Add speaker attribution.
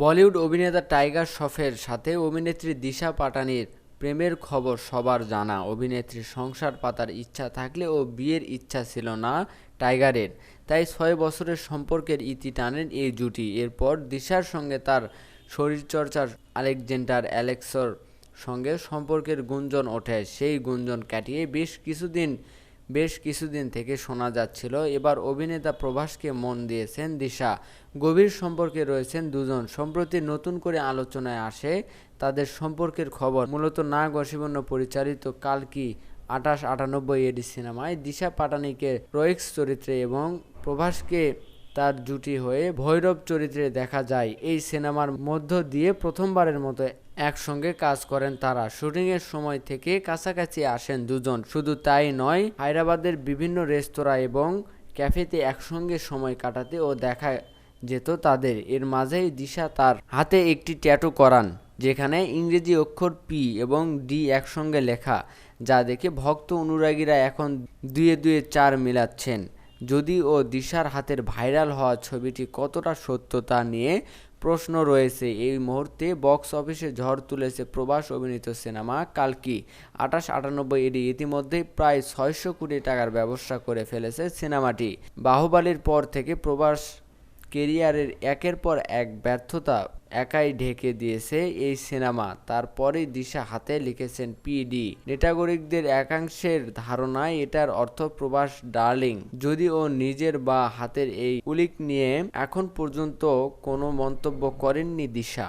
Speaker 1: বলিউড অভিনেতা টাইগার শ্রফের সাথে অভিনেত্রী দিশা পাটানির প্রেমের খবর সবার জানা। অভিনেত্রীর সংসার পাতার ইচ্ছা থাকলেও বিয়ের ইচ্ছা ছিল না টাইগারের। তাই ছয় বছরের সম্পর্কের ইতি টানেন এই জুটি। এরপর দিশার সঙ্গে তার শরীরচর্চার আলেকজেন্ডার অ্যালেক্সর সঙ্গে সম্পর্কের গুঞ্জন ওঠে। সেই গুঞ্জন কাটিয়ে বেশ কিছুদিন বেশ কিছুদিন থেকে শোনা যাচ্ছিল, এবার অভিনেতা প্রভাসকে মন দিয়েছেন দিশা। গভীর সম্পর্কে রয়েছেন দুজন। সম্প্রতি নতুন করে আলোচনায় আসে তাদের সম্পর্কের খবর। মূলত না গসিবন্য পরিচালিত কালকি আঠাশ আটানব্বই এডি সিনেমায় দিশা পাটানিকে রয়েক্স চরিত্রে এবং প্রভাসকে তার জুটি হয়ে ভৈরব চরিত্রে দেখা যায়। এই সিনেমার মধ্য দিয়ে প্রথমবারের মতো একসঙ্গে কাজ করেন তারা। শুটিংয়ের সময় থেকে কাছাকাছি আসেন দুজন। শুধু তাই নয়, হায়দ্রাবাদের বিভিন্ন রেস্তোরাঁ এবং ক্যাফেতে একসঙ্গে সময় কাটাতে ও দেখা যেত তাদের। এর মাঝেই দিশা তার হাতে একটি ট্যাটু করান, যেখানে ইংরেজি অক্ষর পি এবং ডি একসঙ্গে লেখা, যা দেখে ভক্ত অনুরাগীরা এখন দুয়ে দুয়ে চার মিলাচ্ছেন। যদিও দিশার হাতের ভাইরাল হওয়া ছবিটি কতটা সত্যতা নিয়ে প্রশ্ন রয়েছে। এই মুহূর্তে বক্স অফিসে ঝড় তুলেছে প্রবাস অভিনীত সিনেমা কালকি। আঠাশ আটানব্বই এটি ইতিমধ্যেই প্রায় ছয়শো কোটি টাকার ব্যবসা করে ফেলেছে সিনেমাটি। বাহুবালির পর থেকে প্রবাস কেরিয়ারের একের পর এক ব্যর্থতা একাই ঢেকে দিয়েছে এই সিনেমা। তারপরেই দিশা হাতে লিখেছেন পিডি নেটাগরিকদের একাংশের ধারণায় এটার অর্থ প্রবাস ডার্লিং যদিও নিজের বা হাতের এই উলিক নিয়ে এখন পর্যন্ত কোনো মন্তব্য করেননি দিশা।